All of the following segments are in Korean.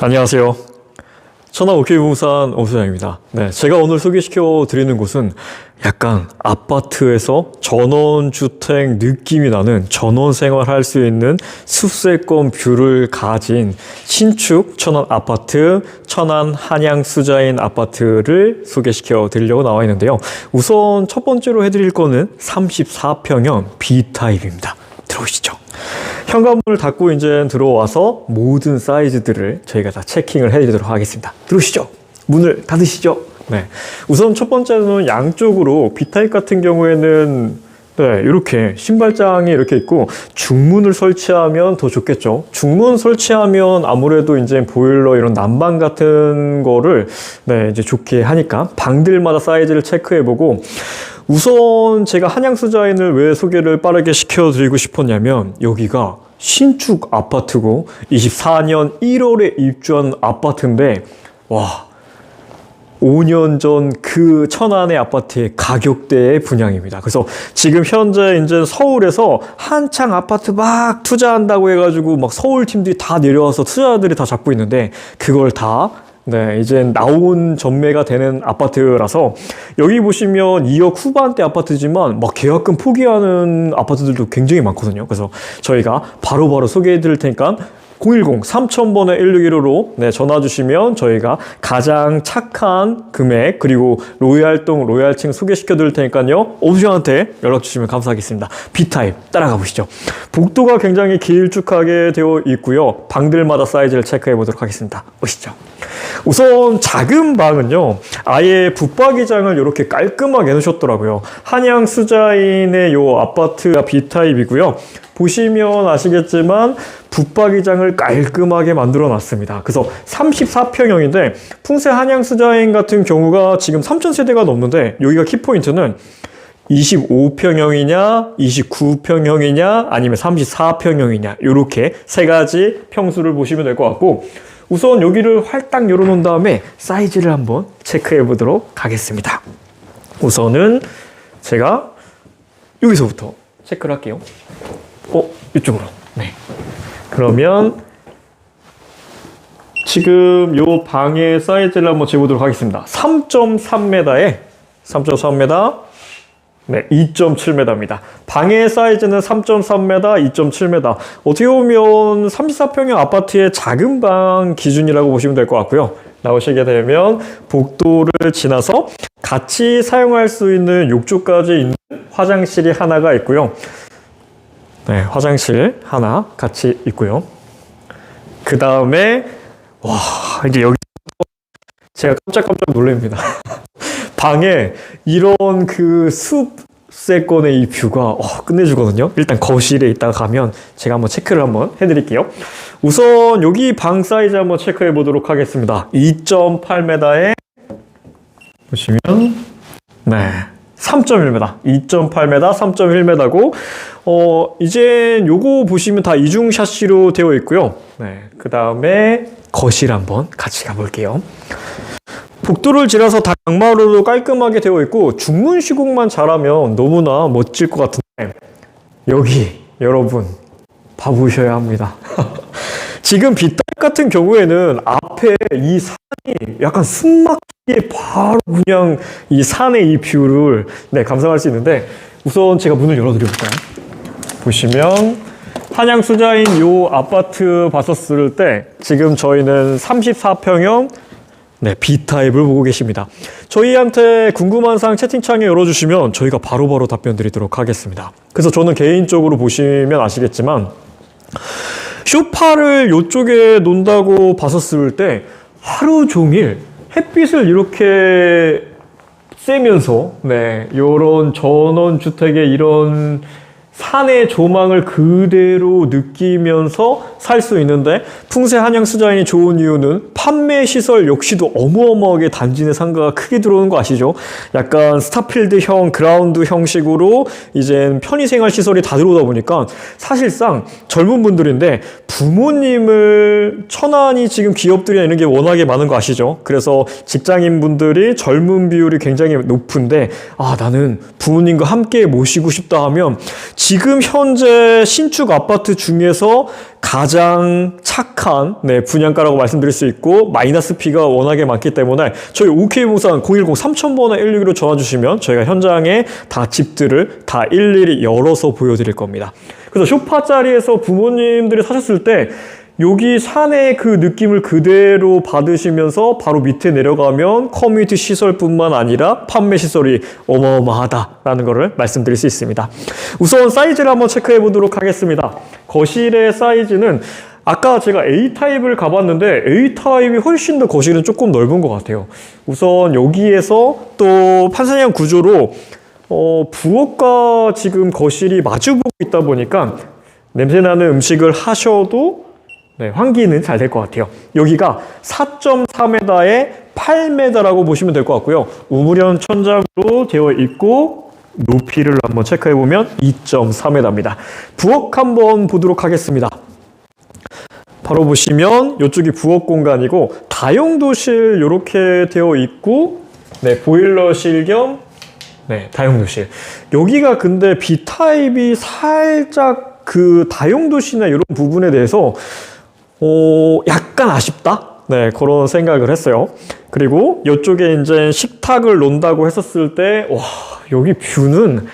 안녕하세요. 천안 오케이부산 오수장입니다. 네, 제가 오늘 소개시켜 드리는 곳은 약간 아파트에서 전원주택 느낌이 나는 전원 생활 할 수 있는 숲세권 뷰를 가진 신축 천안 아파트 천안 한양 수자인 아파트를 소개시켜 드리려고 나와 있는데요. 우선 첫 번째로 해드릴 거는 34평형 B타입입니다. 들어오시죠. 현관문을 닫고 이제 들어와서 모든 사이즈들을 저희가 다 체킹을 해드리도록 하겠습니다. 들어오시죠. 문을 닫으시죠. 네. 우선 첫 번째는 양쪽으로 B타입 같은 경우에는 네, 이렇게 신발장이 이렇게 있고 중문을 설치하면 더 좋겠죠. 중문 설치하면 아무래도 이제 보일러 이런 난방 같은 거를 네, 이제 좋게 하니까 방들마다 사이즈를 체크해 보고 우선 제가 한양수자인을 왜 소개를 빠르게 시켜드리고 싶었냐면 여기가 신축 아파트고 24년 1월에 입주한 아파트인데 와 5년 전 그 천안의 아파트의 가격대의 분양입니다. 그래서 지금 현재 이제 서울에서 한창 아파트 막 투자한다고 해가지고 막 서울 팀들이 다 내려와서 투자들이 다 잡고 있는데 그걸 다 네, 이제 나온 전매가 되는 아파트라서 여기 보시면 2억 후반대 아파트지만 막 계약금 포기하는 아파트들도 굉장히 많거든요. 그래서 저희가 바로바로 소개해 드릴 테니까 010 3000번의 1615로 네, 전화 주시면 저희가 가장 착한 금액 그리고 로얄동 로얄층 소개시켜 드릴 테니까요. 오수형한테 연락 주시면 감사하겠습니다. B타입 따라가 보시죠. 복도가 굉장히 길쭉하게 되어 있고요. 방들마다 사이즈를 체크해 보도록 하겠습니다. 오시죠. 우선 작은 방은요. 아예 붙박이장을 이렇게 깔끔하게 해놓으셨더라고요. 한양 수자인의 요 아파트가 B타입이고요. 보시면 아시겠지만 붙박이장을 깔끔하게 만들어 놨습니다. 그래서 34평형인데 풍세 한양수자인 같은 경우가 지금 3,000세대가 넘는데 여기가 키포인트는 25평형이냐, 29평형이냐, 아니면 34평형이냐 이렇게 세 가지 평수를 보시면 될 것 같고 우선 여기를 활딱 열어놓은 다음에 사이즈를 한번 체크해 보도록 하겠습니다. 우선은 제가 여기서부터 체크를 할게요. 어, 이쪽으로. 네. 그러면 지금 요 방의 사이즈를 한번 재보도록 하겠습니다. 3.3m에 3.3m, 네, 2.7m입니다. 방의 사이즈는 3.3m, 2.7m. 어떻게 보면 34평형 아파트의 작은 방 기준이라고 보시면 될 것 같고요. 나오시게 되면 복도를 지나서 같이 사용할 수 있는 욕조까지 있는 화장실이 하나가 있고요. 네, 화장실 하나 같이 있고요. 그 다음에 와 이제 여기 제가 깜짝깜짝 놀랍니다. 방에 이런 그 숲세권의 이 뷰가 어, 끝내주거든요. 일단 거실에 있다가 가면 제가 한번 체크를 한번 해드릴게요. 우선 여기 방 사이즈 한번 체크해 보도록 하겠습니다. 2.8m에 보시면 네 3.1m, 2.8m, 3.1m고 어 이제 요거 보시면 다 이중 샤시로 되어 있고요. 네, 그 다음에 거실 한번 같이 가볼게요. 복도를 지나서 다 강마루로 깔끔하게 되어 있고 중문 시공만 잘하면 너무나 멋질 것 같은데 여기 여러분 봐보셔야 합니다. 지금 빗달 같은 경우에는 앞에 이 산이 약간 숨막 히게 바로 그냥 이 산의 이 뷰를 네, 감상할 수 있는데 우선 제가 문을 열어드려볼까요? 보시면 한양 수자인 요 아파트 봤었을 때 지금 저희는 34평형 네, B타입을 보고 계십니다. 저희한테 궁금한 사항 채팅창에 열어주시면 저희가 바로바로 답변 드리도록 하겠습니다. 그래서 저는 개인적으로 보시면 아시겠지만 쇼파를 이쪽에 놓는다고 봤었을 때 하루 종일 햇빛을 이렇게 쐬면서 네, 요런 전원 주택의 이런 산의 조망을 그대로 느끼면서 살 수 있는데 풍세 한양 수자인이 좋은 이유는 판매 시설 역시도 어마어마하게 단지 내 상가가 크게 들어오는 거 아시죠? 약간 스타필드형 그라운드 형식으로 이제 편의생활 시설이 다 들어오다 보니까 사실상 젊은 분들인데 부모님을 천안이 지금 기업들이 있는 게 워낙에 많은 거 아시죠? 그래서 직장인 분들이 젊은 비율이 굉장히 높은데 아 나는 부모님과 함께 모시고 싶다 하면 지금 현재 신축 아파트 중에서 가장 착한 네, 분양가라고 말씀드릴 수 있고 마이너스 피가 워낙에 많기 때문에 저희 OK 부산 010 3000번에 162로 전화 주시면 저희가 현장에 다 집들을 다 일일이 열어서 보여드릴 겁니다. 그래서 쇼파 자리에서 부모님들이 사셨을 때 여기 산의 그 느낌을 그대로 받으시면서 바로 밑에 내려가면 커뮤니티 시설뿐만 아니라 판매 시설이 어마어마하다라는 것을 말씀드릴 수 있습니다. 우선 사이즈를 한번 체크해 보도록 하겠습니다. 거실의 사이즈는 아까 제가 A타입을 가봤는데 A타입이 훨씬 더 거실은 조금 넓은 것 같아요. 우선 여기에서 또 판사형 구조로 어, 부엌과 지금 거실이 마주보고 있다 보니까 냄새나는 음식을 하셔도 네, 환기는 잘 될 것 같아요. 여기가 4.4m에 8m라고 보시면 될 것 같고요. 우물형 천장으로 되어 있고 높이를 한번 체크해 보면 2.3m입니다. 부엌 한번 보도록 하겠습니다. 바로 보시면 이쪽이 부엌 공간이고 다용도실 이렇게 되어 있고 네, 보일러실 겸 네, 다용도실. 여기가 근데 B타입이 살짝 그 다용도실이나 이런 부분에 대해서 어, 약간 아쉽다? 네, 그런 생각을 했어요. 그리고 이쪽에 이제 식탁을 놓는다고 했었을 때, 와, 여기 뷰는,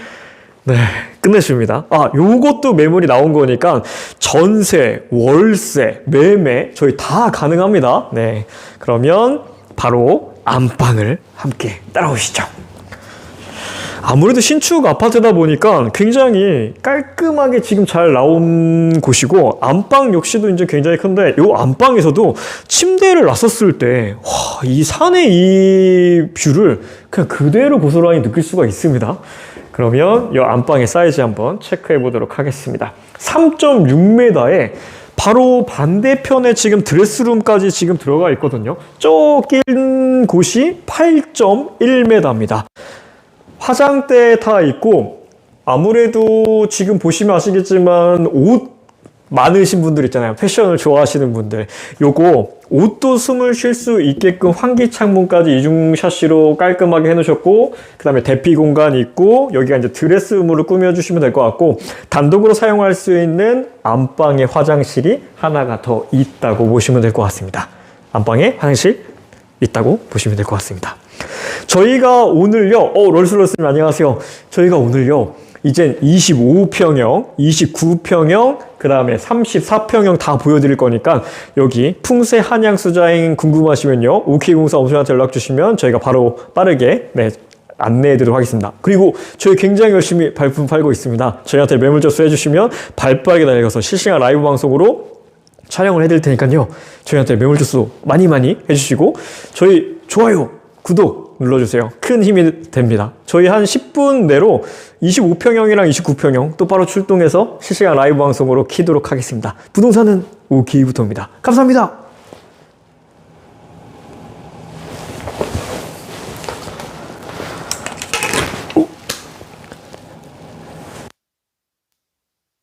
네, 끝내줍니다. 아, 요것도 매물이 나온 거니까 전세, 월세, 매매, 저희 다 가능합니다. 네. 그러면 바로 안방을 함께 따라오시죠. 아무래도 신축 아파트다 보니까 굉장히 깔끔하게 지금 잘 나온 곳이고 안방 역시도 이제 굉장히 큰데 이 안방에서도 침대를 놨었을 때 와, 이 산의 이 뷰를 그냥 그대로 고스란히 느낄 수가 있습니다. 그러면 이 안방의 사이즈 한번 체크해 보도록 하겠습니다. 3.6m에 바로 반대편에 지금 드레스룸까지 지금 들어가 있거든요. 좁긴 곳이 8.1m입니다. 화장대 다 있고 아무래도 지금 보시면 아시겠지만 옷 많으신 분들 있잖아요. 패션을 좋아하시는 분들. 요거 옷도 숨을 쉴 수 있게끔 환기 창문까지 이중 샤시로 깔끔하게 해놓으셨고 그 다음에 대피 공간이 있고 여기가 이제 드레스룸으로 꾸며주시면 될 것 같고 단독으로 사용할 수 있는 안방에 화장실이 하나가 더 있다고 보시면 될 것 같습니다. 안방에 화장실 있다고 보시면 될 것 같습니다. 저희가 오늘요, 어, 롤스로스님 안녕하세요. 저희가 오늘요, 이젠 25평형, 29평형, 그 다음에 34평형 다 보여드릴 거니까 여기 풍세 한양 수자행 궁금하시면요, 오케이공사 오션한테 연락 주시면 저희가 바로 빠르게, 네, 안내해드리도록 하겠습니다. 그리고 저희 굉장히 열심히 발품 팔고 있습니다. 저희한테 매물 접수해 주시면 발빠르게 달려가서 실시간 라이브 방송으로 촬영을 해드릴 테니까요. 저희한테 매물 접수 많이 많이 해주시고 저희 좋아요, 구독 눌러주세요. 큰 힘이 됩니다. 저희 한 10분 내로 25평형이랑 29평형 똑바로 출동해서 실시간 라이브 방송으로 키도록 하겠습니다. 부동산은 오케이부터입니다. 감사합니다.